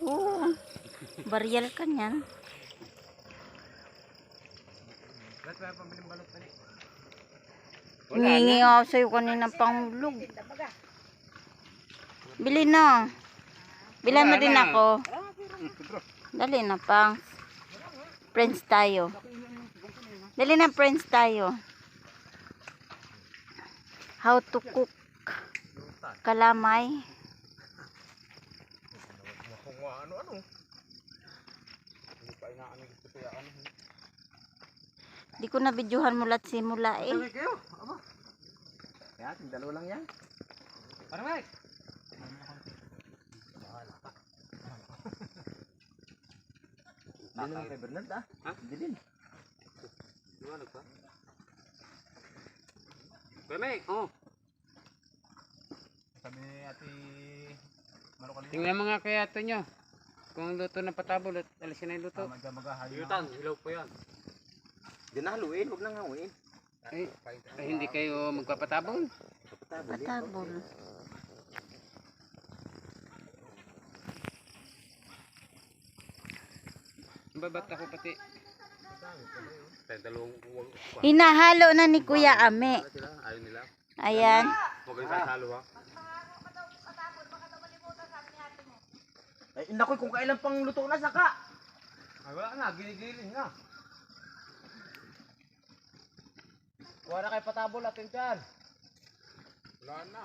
Oo. Bariyal ka niyan. Hingi nga ako sa'yo kanina panghulog. Bili na. Bilan mo din ako. Dali na pang. Friends tayo. Dali na friends tayo. How to cook kalamay. Kung ano-ano. Hindi pa inaano gusto kaya ano. Di ko na videohan mula't simula eh. Ano kayo? Aba. Kaya, dalawa lang yan. Parang Mike. Hindi naman kay Bernard ah. Ha? Hindi din. Liwanag pa? Kuya Mike, oh. Sabi ni Marukali. Tingnan mga kaya ito nyo. Kung luto ng patabol, at alisin na yung luto. Yutan, hilaw pa yan. Diyan na haluin, huwag nang haluin. Ay, ay, hindi kayo magpapatabol. Patabol. Babat ako pati. Tayo dalawang uwag. Hinahalo na ni Kuya Ame. Sila, ayaw nila. Ayan. Huwag kayo sasalo ha. Nakoy kung kailan pang luto na saka. Ay, wala na, ginigiling na. Wala na kay patabol atin dyan. Wala na.